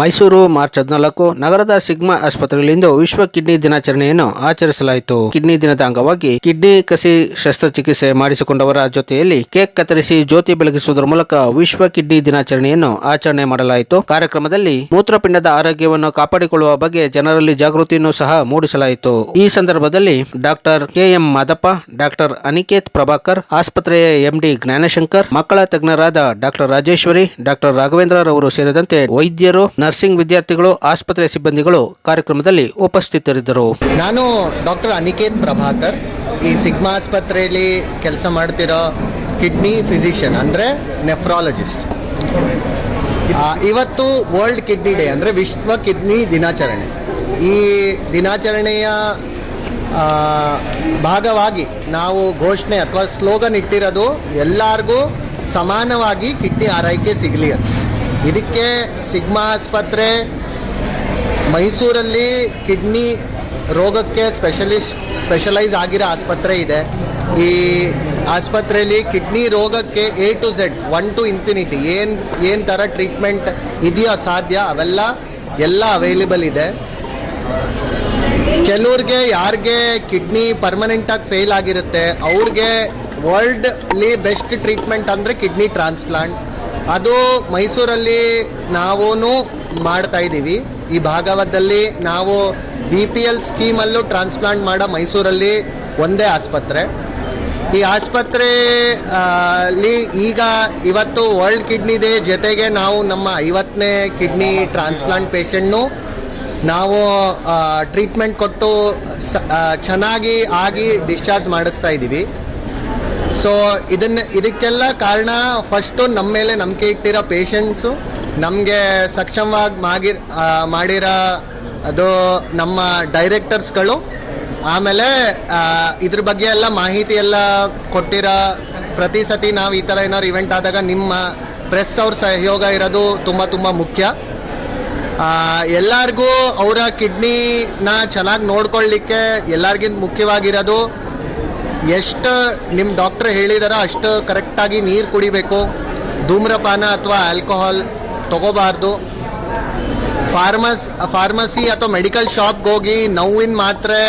Mysuru, March ಹದಿನಾಲ್ಕು, ನಗರದ sigma ಆಸ್ಪತ್ರೆಗಳಿಂದು ವಿಶ್ವ ಕಿಡ್ನಿ ದಿನಾಚರಣೆಯನ್ನು ಆಚರಿಸಲಾಯಿತು. ಕಿಡ್ನಿ ದಿನದ ಅಂಗವಾಗಿ ಕಿಡ್ನಿ ಕಸಿ ಶಸ್ತ್ರಚಿಕಿತ್ಸೆ ಮಾಡಿಸಿಕೊಂಡವರ ಜೊತೆಯಲ್ಲಿ ಕೇಕ್ ಕತ್ತರಿಸಿ ಜ್ಯೋತಿ ಬೆಳಗಿಸುವುದರ ಮೂಲಕ ವಿಶ್ವ ಕಿಡ್ನಿ ದಿನಾಚರಣೆಯನ್ನು ಆಚರಣೆ ಮಾಡಲಾಯಿತು. ಕಾರ್ಯಕ್ರಮದಲ್ಲಿ ಮೂತ್ರಪಿಂಡದ ಆರೋಗ್ಯವನ್ನು ಕಾಪಾಡಿಕೊಳ್ಳುವ ಬಗ್ಗೆ ಜನರಲ್ಲಿ ಜಾಗೃತಿಯನ್ನು ಸಹ ಮೂಡಿಸಲಾಯಿತು. ಈ ಸಂದರ್ಭದಲ್ಲಿ doctor K M Madappa, doctor Aniket Prabhakar, ಆಸ್ಪತ್ರೆಯ ಎಂಡಿ ಜ್ಞಾನಶಂಕರ್, ಮಕ್ಕಳ ತಜ್ಞರಾದ ಡಾಕ್ಟರ್ ರಾಜೇಶ್ವರಿ, ಡಾಕ್ಟರ್ ರಾಘವೇಂದ್ರ ರವರು ಸೇರಿದಂತೆ ವೈದ್ಯರು ನರ್ಸಿಂಗ್ ವಿದ್ಯಾರ್ಥಿಗಳು ಆಸ್ಪತ್ರೆ ಸಿಬ್ಬಂದಿಗಳು ಕಾರ್ಯಕ್ರಮದಲ್ಲಿ ಉಪಸ್ಥಿತರಿದ್ದರು. ನಾನು ಡಾಕ್ಟರ್ ಅನಿಕೇತ್ ಪ್ರಭಾಕರ್. ಈ ಸಿಗ್ಮಾ ಆಸ್ಪತ್ರೆಯಲ್ಲಿ ಕೆಲಸ ಮಾಡ್ತಿರೋ ಕಿಡ್ನಿ ಫಿಸಿಷಿಯನ್ ಅಂದರೆ ನೆಫ್ರಾಲಜಿಸ್ಟ್. ಇವತ್ತು ವರ್ಲ್ಡ್ ಕಿಡ್ನಿ ಡೇ ಅಂದರೆ ವಿಶ್ವ ಕಿಡ್ನಿ ದಿನಾಚರಣೆ. ಈ ದಿನಾಚರಣೆಯ ಭಾಗವಾಗಿ ನಾವು ಘೋಷಣೆ ಅಥವಾ ಸ್ಲೋಗನ್ ಇಟ್ಟಿರೋದು ಎಲ್ಲರಿಗೂ ಸಮಾನವಾಗಿ ಕಿಡ್ನಿ ಆರೈಕೆ ಸಿಗಲಿ ಅಂತ. ಇದಕ್ಕೆ ಸಿಗ್ಮಾ ಆಸ್ಪತ್ರೆ ಮೈಸೂರಲ್ಲಿ ಕಿಡ್ನಿ ರೋಗಕ್ಕೆ ಸ್ಪೆಷಲಿಸ್ಟ್ ಸ್ಪೆಷಲೈಸ್ ಆಗಿರೋ ಆಸ್ಪತ್ರೆ ಇದೆ. ಈ ಆಸ್ಪತ್ರೆಯಲ್ಲಿ ಕಿಡ್ನಿ ರೋಗಕ್ಕೆ A to Z, one to infinity ಏನು ಏನು ಥರ ಟ್ರೀಟ್ಮೆಂಟ್ ಇದೆಯೋ ಸಾಧ್ಯ ಅವೆಲ್ಲ ಎಲ್ಲ ಅವೈಲೇಬಲ್ ಇದೆ. ಕೆಲವ್ರಿಗೆ ಯಾರಿಗೆ ಕಿಡ್ನಿ ಪರ್ಮನೆಂಟಾಗಿ ಫೇಲ್ ಆಗಿರುತ್ತೆ, ಅವ್ರಿಗೆ ವರ್ಲ್ಡ್ಲಿ ಬೆಸ್ಟ್ ಟ್ರೀಟ್ಮೆಂಟ್ ಅಂದರೆ ಕಿಡ್ನಿ ಟ್ರಾನ್ಸ್ಪ್ಲಾಂಟ್ ಅದು ಮೈಸೂರಲ್ಲಿ ನಾವೂ ಮಾಡ್ತಾ ಇದ್ದೀವಿ. ಈ ಭಾಗವತದಲ್ಲಿ ನಾವು ಬಿ ಪಿ ಎಲ್ ಸ್ಕೀಮಲ್ಲೂ ಟ್ರಾನ್ಸ್ಪ್ಲಾಂಟ್ ಮಾಡೋ ಮೈಸೂರಲ್ಲಿ ಒಂದೇ ಆಸ್ಪತ್ರೆ. ಈ ಆಸ್ಪತ್ರೆ ಅಲ್ಲಿ ಈಗ ಇವತ್ತು ವರ್ಲ್ಡ್ ಕಿಡ್ನಿ ಡೇ ಜೊತೆಗೆ ನಾವು ನಮ್ಮ ಐವತ್ತನೇ ಕಿಡ್ನಿ ಟ್ರಾನ್ಸ್ಪ್ಲಾಂಟ್ ಪೇಷಂಟ್ನು ನಾವು ಟ್ರೀಟ್ಮೆಂಟ್ ಕೊಟ್ಟು ಚೆನ್ನಾಗಿ ಆಗಿ ಡಿಸ್ಚಾರ್ಜ್ ಮಾಡಿಸ್ತಾ ಇದ್ದೀವಿ. ಸೊ ಇದನ್ನ, ಇದಕ್ಕೆಲ್ಲ ಕಾರಣ ಫಸ್ಟು ನಮ್ಮ ಮೇಲೆ ನಂಬಿಕೆ ಇಟ್ಟಿರೋ ಪೇಷಂಟ್ಸು ನಮಗೆ ಸಕ್ಷಮವಾಗಿ ಮಾಗಿ ಮಾಡಿರೋ ಅದು ನಮ್ಮ ಡೈರೆಕ್ಟರ್ಸ್ಗಳು ಆಮೇಲೆ ಇದ್ರ ಬಗ್ಗೆ ಎಲ್ಲ ಮಾಹಿತಿ ಎಲ್ಲ ಕೊಟ್ಟಿರೋ ಪ್ರತಿ ಸತಿ ನಾವು ಈ ಥರ ಏನಾದ್ರು ಇವೆಂಟ್ ಆದಾಗ ನಿಮ್ಮ ಪ್ರೆಸ್ ಅವ್ರ ಸಹಯೋಗ ಇರೋದು ತುಂಬ ತುಂಬ ಮುಖ್ಯ. ಎಲ್ಲರಿಗೂ ಅವರ ಕಿಡ್ನಿನ ಚೆನ್ನಾಗಿ ನೋಡ್ಕೊಳ್ಳಿಕ್ಕೆ ಎಲ್ಲರಿಗಿಂತ ಮುಖ್ಯವಾಗಿರೋದು ಎಷ್ಟು ನಿಮ್ಮ ಡಾಕ್ಟ್ರ್ ಹೇಳಿದಾರ ಅಷ್ಟು ಕರೆಕ್ಟಾಗಿ ನೀರು ಕುಡಿಬೇಕು. ಧೂಮ್ರಪಾನ ಅಥವಾ ಆಲ್ಕೋಹಾಲ್ ತಗೋಬಾರ್ದು. ಫಾರ್ಮಸ್ ಫಾರ್ಮಸಿ ಅಥವಾ ಮೆಡಿಕಲ್ ಶಾಪ್ಗೆ ಹೋಗಿ ನೋವಿನ ಮಾತ್ರೆ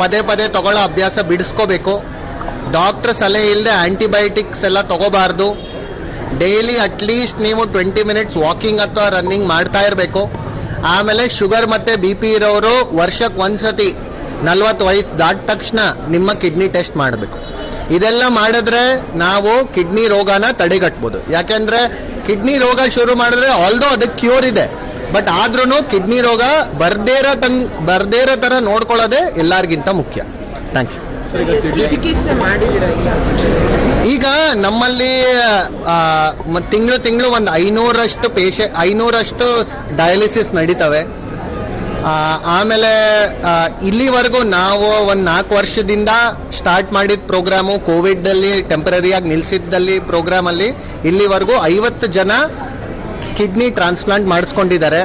ಪದೇ ಪದೇ ತಗೊಳ್ಳೋ ಅಭ್ಯಾಸ ಬಿಡಿಸ್ಕೋಬೇಕು. ಡಾಕ್ಟ್ರ್ ಸಲಹೆ ಇಲ್ಲದೆ ಆ್ಯಂಟಿಬಯೋಟಿಕ್ಸ್ ಎಲ್ಲ ತಗೋಬಾರ್ದು. ಡೈಲಿ ಅಟ್ಲೀಸ್ಟ್ ನೀವು ಟ್ವೆಂಟಿ ಮಿನಿಟ್ಸ್ ವಾಕಿಂಗ್ ಅಥವಾ ರನ್ನಿಂಗ್ ಮಾಡ್ತಾ ಇರಬೇಕು. ಆಮೇಲೆ ಶುಗರ್ ಮತ್ತು ಬಿ ಪಿ ಇರೋರು ವರ್ಷಕ್ಕೆ ಒಂದ್ಸತಿ ನಲ್ವತ್ತು ವಯಸ್ಸು ದಾಟ ತಕ್ಷಣ ನಿಮ್ಮ ಕಿಡ್ನಿ ಟೆಸ್ಟ್ ಮಾಡಬೇಕು. ಇದೆಲ್ಲ ಮಾಡಿದ್ರೆ ನಾವು ಕಿಡ್ನಿ ರೋಗನ ತಡೆಗಟ್ಬೋದು. ಯಾಕೆಂದ್ರೆ ಕಿಡ್ನಿ ರೋಗ ಶುರು ಮಾಡಿದ್ರೆ ಆಲ್ದೋ ಅದಕ್ಕೆ ಕ್ಯೂರ್ ಇದೆ ಬಟ್ ಆದ್ರೂ ಕಿಡ್ನಿ ರೋಗ ಬರ್ದೇ ಇರೋ ತಂಗ್ ಬರ್ದೇ ಇರೋ ಥರ ನೋಡ್ಕೊಳ್ಳೋದೇ ಎಲ್ಲರಿಗಿಂತ ಮುಖ್ಯ. ಥ್ಯಾಂಕ್ ಯು ಈಗ? ನಮ್ಮಲ್ಲಿ ತಿಂಗಳು ತಿಂಗಳು ಒಂದು ಐನೂರಷ್ಟು ಪೇಷೆ ಐನೂರಷ್ಟು ಡಯಾಲಿಸಿಸ್ ನಡೀತವೆ. ಆಮೇಲೆ ಇಲ್ಲಿವರೆಗೂ ನಾವು ಒಂದು ನಾಲ್ಕು ವರ್ಷದಿಂದ ಸ್ಟಾರ್ಟ್ ಮಾಡಿದ ಪ್ರೋಗ್ರಾಮು ಕೋವಿಡ್ದಲ್ಲಿ ಟೆಂಪ್ರರಿಯಾಗಿ ನಿಲ್ಲಿಸಿದ್ದಲ್ಲಿ ಪ್ರೋಗ್ರಾಮಲ್ಲಿ ಇಲ್ಲಿವರೆಗೂ ಐವತ್ತು ಜನ ಕಿಡ್ನಿ ಟ್ರಾನ್ಸ್ಪ್ಲಾಂಟ್ ಮಾಡಿಸ್ಕೊಂಡಿದ್ದಾರೆ.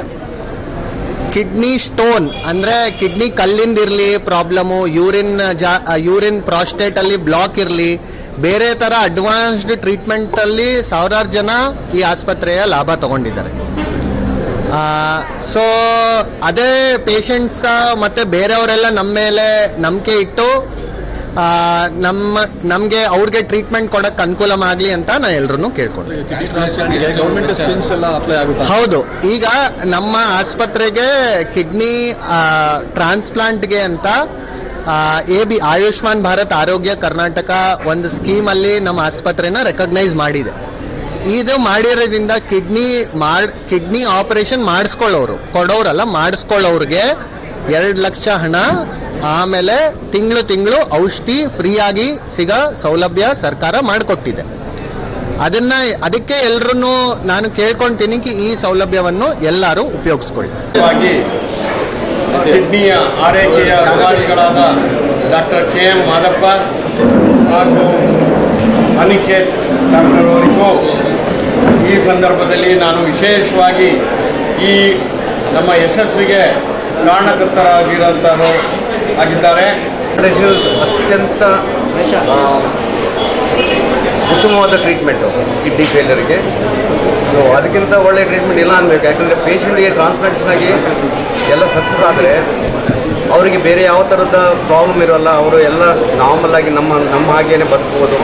ಕಿಡ್ನಿ ಸ್ಟೋನ್ ಅಂದರೆ ಕಿಡ್ನಿ ಕಲ್ಲಿಂದಿರಲಿ ಪ್ರಾಬ್ಲಮು ಯೂರಿನ್ ಜಾ ಯೂರಿನ್ ಪ್ರಾಸ್ಟೇಟಲ್ಲಿ ಬ್ಲಾಕ್ ಇರಲಿ, ಬೇರೆ ಥರ ಅಡ್ವಾನ್ಸ್ಡ್ ಟ್ರೀಟ್ಮೆಂಟಲ್ಲಿ ಸಾವಿರಾರು ಜನ ಈ ಆಸ್ಪತ್ರೆಯ ಲಾಭ ತಗೊಂಡಿದ್ದಾರೆ. ಸೊ ಅದೇ ಪೇಷಂಟ್ಸ ಮತ್ತು ಬೇರೆಯವರೆಲ್ಲ ನಮ್ಮ ಮೇಲೆ ನಂಬಿಕೆ ಇಟ್ಟು ನಮ್ಮ ನಮಗೆ ಅವ್ರಿಗೆ ಟ್ರೀಟ್ಮೆಂಟ್ ಕೊಡಕ್ಕೆ ಅನುಕೂಲ ಆಗಲಿ ಅಂತ ನಾನು ಎಲ್ಲರೂ ಕೇಳ್ಕೊಂಡೆ. ಹೌದು. ಈಗ ನಮ್ಮ ಆಸ್ಪತ್ರೆಗೆ ಕಿಡ್ನಿ ಟ್ರಾನ್ಸ್ಪ್ಲಾಂಟ್ಗೆ ಅಂತ ಎ ಬಿ ಆಯುಷ್ಮಾನ್ ಭಾರತ್ ಆರೋಗ್ಯ ಕರ್ನಾಟಕ ಒಂದು ಸ್ಕೀಮಲ್ಲಿ ನಮ್ಮ ಆಸ್ಪತ್ರೆನ ರೆಕಗ್ನೈಸ್ ಮಾಡಿದೆ. ಇದು ಮಾಡಿರೋದ್ರಿಂದ ಕಿಡ್ನಿ ಮಾಡ್, ಕಿಡ್ನಿ ಆಪರೇಷನ್ ಮಾಡಿಸ್ಕೊಳ್ಳೋರು, ಕೊಡೋರಲ್ಲ, ಮಾಡಿಸ್ಕೊಳ್ಳೋರಿಗೆ ಎರಡು ಲಕ್ಷ ಹಣ, ಆಮೇಲೆ ತಿಂಗಳು ತಿಂಗಳು ಔಷಧಿ ಫ್ರೀಯಾಗಿ ಸಿಗೋ ಸೌಲಭ್ಯ ಸರ್ಕಾರ ಮಾಡಿಕೊಟ್ಟಿದೆ. ಅದನ್ನ, ಅದಕ್ಕೆ ಎಲ್ಲರೂ ನಾನು ಕೇಳ್ಕೊಳ್ತೀನಿ ಕಿ, ಈ ಸೌಲಭ್ಯವನ್ನು ಎಲ್ಲರೂ ಉಪಯೋಗಿಸ್ಕೊಳ್ಳಿ. ಕಿಡ್ನಿಯ ಆರೈಕೆಯ ಅಧಿಕಾರಿಗಳಾದ ಡಾಕ್ಟರ್ ಕೆ ಎಂ ಮಾದಪ್ಪ ಹಾಗೂ ಅನಿಕೇತ್ ಡಾಕ್ಟರ್ವರಿಗೂ ಈ ಸಂದರ್ಭದಲ್ಲಿ ನಾನು ವಿಶೇಷವಾಗಿ ಈ ನಮ್ಮ ಯಶಸ್ವಿಗೆ ಕಾರಣಕರ್ತರಾಗಿರೋಂಥವರು ಆಗಿದ್ದಾರೆ. ಅತ್ಯಂತ ಉತ್ತಮವಾದ ಟ್ರೀಟ್ಮೆಂಟು ಕಿಡ್ನಿ ಫೇಲ್ಯೂರಿಗೆ ಸೊ ಅದಕ್ಕಿಂತ ಒಳ್ಳೆಯ ಟ್ರೀಟ್ಮೆಂಟ್ ಇಲ್ಲ ಅನ್ಬೇಕು. ಯಾಕಂದರೆ ಪೇಷಂಟ್ಗೆ ಟ್ರಾನ್ಸ್ಪ್ಲಾಂಟೇಷನ್ ಆಗಿ ಎಲ್ಲ ಸಕ್ಸಸ್ ಆದರೆ ಅವರಿಗೆ ಬೇರೆ ಯಾವ ಥರದ ಪ್ರಾಬ್ಲಮ್ ಇರೋಲ್ಲ. ಅವರು ಎಲ್ಲ ನಾರ್ಮಲ್ ಆಗಿ ನಮ್ಮ ನಮ್ಮ ಹಾಗೇನೆ ಬದುಕಬಹುದು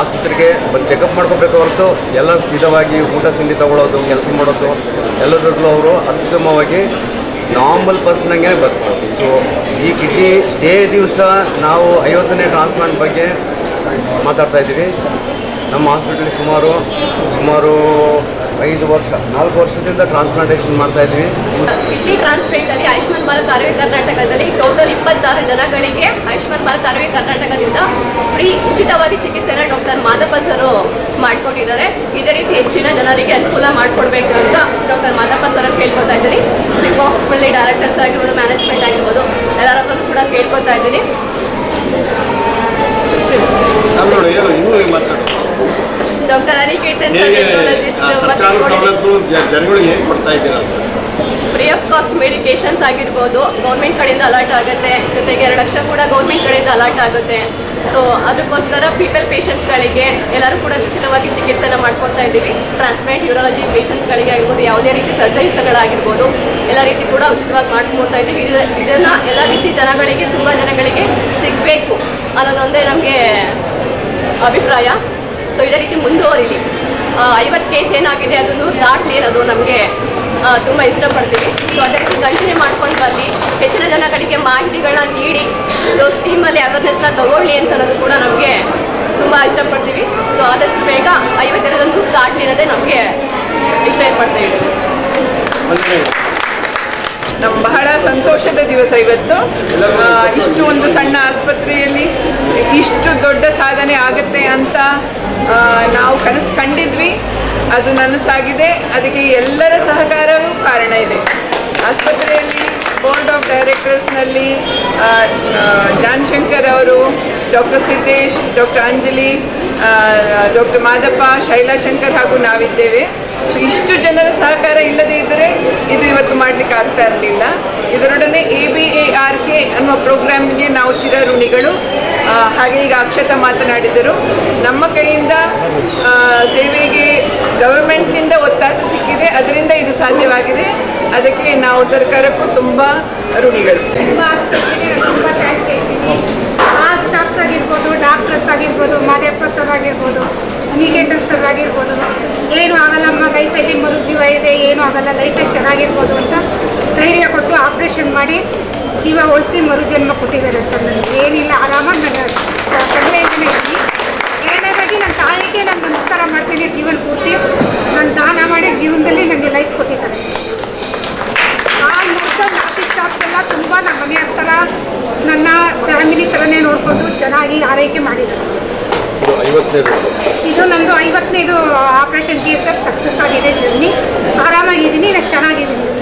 ಆಸ್ಪತ್ರೆಗೆ ಬಂದು ಚೆಕಪ್ ಮಾಡ್ಕೋಬೇಕು ಹೊರತು ಎಲ್ಲ ವಿಧವಾಗಿ ಊಟ, ತಿಂಡಿ ತಗೊಳ್ಳೋದು ಕೆಲಸ ಮಾಡೋದು, ಎಲ್ಲದರಲ್ಲೂ ಅವರು ಅತ್ಯುತ್ತಮವಾಗಿ ನಾರ್ಮಲ್ ಪರ್ಸನಂಗೆ ಬರ್ತಾರೆ. ಸೊ ಈ ಕಿಡ್ನಿ ಡೇ ದಿವಸ ನಾವು ಐವತ್ತನೇ ಟ್ರಾನ್ಸ್ಪ್ಲಾಂಟ್ ಬಗ್ಗೆ ಮಾತಾಡ್ತಾ ಇದ್ದೀವಿ. ನಮ್ಮ ಹಾಸ್ಪಿಟಲ್ ಸುಮಾರು ಸುಮಾರು ಐದು ವರ್ಷ ನಾಲ್ಕು ವರ್ಷದಿಂದ ಟ್ರಾನ್ಸ್ಪ್ಲಾಂಟೇಷನ್ ಮಾಡ್ತಾ ಇದ್ದೀವಿ. ಕಿಡ್ನಿ ಟ್ರಾನ್ಸ್ಪ್ಲಾಂಟ್ ಅಲ್ಲಿ ಆಯುಷ್ಮಾನ್ ಭಾರತ್ ಆರೋಗ್ಯ ಕರ್ನಾಟಕದಲ್ಲಿ ಟೋಟಲ್ ಇಪ್ಪತ್ತಾರು ಜನಗಳಿಗೆ ಆಯುಷ್ಮಾನ್ ಭಾರತ್ ಆರೋಗ್ಯ ಕರ್ನಾಟಕದಿಂದ ಫ್ರೀ ಉಚಿತವಾಗಿ ಚಿಕಿತ್ಸೆನ ಡಾಕ್ಟರ್ ಮಾದಪ್ಪ ಸರ್ ಮಾಡ್ಕೊಟ್ಟಿದ್ದಾರೆ ಇದೇ ರೀತಿ ಹೆಚ್ಚಿನ ಜನರಿಗೆ ಅನುಕೂಲ ಮಾಡಿಕೊಡ್ಬೇಕು ಅಂತ ಡಾಕ್ಟರ್ ಮಾದಪ್ಪ ಸರ್ ಕೇಳ್ಕೊತಾ ಇದ್ದೀನಿ. ಒಳ್ಳೆ ಡೈರೆಕ್ಟರ್ಸ್ ಆಗಿರ್ಬೋದು ಮ್ಯಾನೇಜ್ಮೆಂಟ್ ಆಗಿರ್ಬೋದು ಎಲ್ಲರ ಕೂಡ ಕೇಳ್ಕೊತಾ ಇದ್ದೀನಿ ನಾನು ನೋಡಿ ಏನು ಇನ್ನೂ ಮಾತಾಡು ಡಾಕ್ಟರ್ ಜನಗಳಿಗೆ ಹೇಗೆ ಕೊಡ್ತಾ ಇದ್ದೀರಾ ಅಂತ ಫ್ರೀ ಆಫ್ ಕಾಸ್ಟ್ ಮೆಡಿಕೇಶನ್ಸ್ ಆಗಿರ್ಬೋದು ಗೌರ್ಮೆಂಟ್ ಕಡೆಯಿಂದ ಅಲರ್ಟ್ ಆಗುತ್ತೆ ಜೊತೆಗೆ ಎರಡು ಲಕ್ಷ ಕೂಡ ಗೌರ್ಮೆಂಟ್ ಕಡೆಯಿಂದ ಅಲರ್ಟ್ ಆಗುತ್ತೆ. ಸೊ ಅದಕ್ಕೋಸ್ಕರ ಪೀಪಲ್ ಪೇಷಂಟ್ಸ್ಗಳಿಗೆ ಎಲ್ಲರೂ ಕೂಡ ಉಚಿತವಾಗಿ ಚಿಕಿತ್ಸೆನ ಮಾಡ್ಕೊಳ್ತಾ ಇದ್ದೀವಿ. ಟ್ರಾನ್ಸ್ಪ್ಲಾಂಟ್ ಯೂರಾಲಜಿ ಪೇಷಂಟ್ಸ್ಗಳಿಗೆ ಆಗಿರ್ಬೋದು ಯಾವುದೇ ರೀತಿ ಸರ್ಜರೀಸ್ಗಳಾಗಿರ್ಬೋದು ಎಲ್ಲ ರೀತಿ ಕೂಡ ಉಚಿತವಾಗಿ ಮಾಡಿಸ್ಕೊಡ್ತಾ ಇದ್ದೀವಿ. ಇದ- ಇದನ್ನ ಎಲ್ಲ ರೀತಿ ಜನಗಳಿಗೆ ತುಂಬ ಜನಗಳಿಗೆ ಸಿಗಬೇಕು ಅನ್ನೋದೊಂದೇ ನಮಗೆ ಅಭಿಪ್ರಾಯ. ಸೊ ಇದೇ ರೀತಿ ಮುಂದುವರಿಲಿ ಐವತ್ತು ಕೇಸ್ ಏನಾಗಿದೆ ಅದನ್ನು ದಾಟಲಿ ಅನ್ನೋದು ನಮಗೆ ತುಂಬ ಇಷ್ಟಪಡ್ತೀವಿ. ಸೊ ಅದೇ ರೀತಿ ಕಂಟಿನ್ಯೂ ಮಾಡ್ಕೊಂಡು ಬರಲಿ ಹೆಚ್ಚಿನ ಜನಗಳಿಗೆ ಮಾಹಿತಿಗಳನ್ನ ನೀಡಿ. ಸೊ ಸ್ಕೀಮಲ್ಲಿ ಅವೇರ್ನೆಸ್ನ ತಗೊಳ್ಳಿ ಅಂತ ಅನ್ನೋದು ಕೂಡ ನಮಗೆ ತುಂಬ ಇಷ್ಟಪಡ್ತೀವಿ. ಸೊ ಆದಷ್ಟು ಬೇಗ ಐವತ್ತೆರಡೊಂದು ದಾಟಲಿ ಅನ್ನೋದೇ ನಮಗೆ ಇಷ್ಟ ಅಂದರೆ ನಮ್ಮ ಬಹಳ ಸಂತೋಷದ ದಿವಸ ಇವತ್ತು. ಇಷ್ಟು ಒಂದು ಸಣ್ಣ ಆಸ್ಪತ್ರೆಯಲ್ಲಿ ಇಷ್ಟು ದೊಡ್ಡ ಸಾಧನೆ ಆಗುತ್ತೆ ಅಂತ ನಾವು ಕನಸು ಕಂಡಿದ್ವಿ, ಅದು ನನಸಾಗಿದೆ, ಅದಕ್ಕೆ ಎಲ್ಲರ ಸಹಕಾರವೂ ಕಾರಣ ಇದೆ. ಆಸ್ಪತ್ರೆಯಲ್ಲಿ ಬೋರ್ಡ್ ಆಫ್ ಡೈರೆಕ್ಟರ್ಸ್ನಲ್ಲಿ ಜಾನ್ ಶಂಕರ್ ಅವರು doctor Siddesh doctor Anjali doctor Madappa Shaila Shankar ಹಾಗೂ ನಾವಿದ್ದೇವೆ. ಸೊ ಇಷ್ಟು ಜನರ ಸಹಕಾರ ಇಲ್ಲದೇ ಇದ್ದರೆ ಇದು ಇವತ್ತು ಮಾಡಲಿಕ್ಕೆ ಆಗ್ತಾ ಇರಲಿಲ್ಲ. ಇದರೊಡನೆ A B A R K ಅನ್ನುವ ಪ್ರೋಗ್ರಾಮ್ಗೆ ನಾವು ಚಿರಋಣಿಗಳು. ಹಾಗೆ ಈಗ ಅಕ್ಷತ ಮಾತನಾಡಿದರು. ನಮ್ಮ ಕೈಯಿಂದ ಸೇವೆಗೆ ಗವರ್ಮೆಂಟ್ನಿಂದ ಒತ್ತಾಸ ಸಿಕ್ಕಿದೆ. ಅದರಿಂದ ಇದು ಸಾಧ್ಯವಾಗಿದೆ. ಅದಕ್ಕೆ ನಾವು ಸರ್ಕಾರಕ್ಕೂ ತುಂಬ ಋಣಿಗಳು. ಸ್ಟಾಫ್ಸ್ ಆಗಿರ್ಬೋದು ಡಾಕ್ಟರ್ಸ್ ಆಗಿರ್ಬೋದು, ಮಾದೇಪ್ಪ ಸರ್ ಆಗಿರ್ಬೋದು ನಿಕೇತನ್ ಸರ್ ಆಗಿರ್ಬೋದು, ಏನು ಆಗಲ್ಲ, ನಮ್ಮ ಲೈಫಲ್ಲಿ ಮರುಜೀವ ಇದೆ, ಏನು ಆಗಲ್ಲ ಲೈಫಲ್ಲಿ ಚೆನ್ನಾಗಿರ್ಬೋದು ಅಂತ ಧೈರ್ಯ ಕೊಟ್ಟು ಆಪ್ರೇಷನ್ ಮಾಡಿ ಜೀವ ಉಳಿಸಿ ಮರುಜನ್ಮ ಕೊಟ್ಟಿದ್ದಾರೆ ಸರ್ ನನಗೆ. ಏನಿಲ್ಲ ಆರಾಮಾಗಿ ನನ್ನ ತಂದೆಯಿಂದನೇ ಇದ್ದೀನಿ. ಏನೇನಾಗಿ ನನ್ನ ತಾಯಿಗೆ ನಾನು ನಮಸ್ಕಾರ ಮಾಡ್ತೀನಿ ಜೀವನ ಪೂರ್ತಿ. ನಾನು ದಾನ ಮಾಡಿ ಜೀವನದಲ್ಲಿ ನನಗೆ ಲೈಫ್ ಕೊಟ್ಟಿದ್ದಾರೆ ಸರ್. ಆ ಆಫೀಸ್ ಎಲ್ಲ ತುಂಬ ನಮ್ಮ ಮನೆ ಥರ ನನ್ನ ಫ್ಯಾಮಿಲಿ ಥರನೇ ನೋಡಿಕೊಂಡು ಚೆನ್ನಾಗಿ ಆರೈಕೆ ಮಾಡಿದ್ದಾರೆ ಸರ್. ಇದು ನಂದು ಐವತ್ತನೇದು ಆಪರೇಷನ್ ಥಿಯೇಟರ್ ಸಕ್ಸಸ್ ಆಗಿದೆ ಜರ್ನಿ ಆರಾಮಾಗಿದ್ದೀನಿ ನಾನು ಚೆನ್ನಾಗಿದ್ದೀನಿ ಸರ್.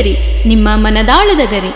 ಶ್ರೀಗರಿ ನಿಮ್ಮ ಮನದಾಳದ ಗರಿ.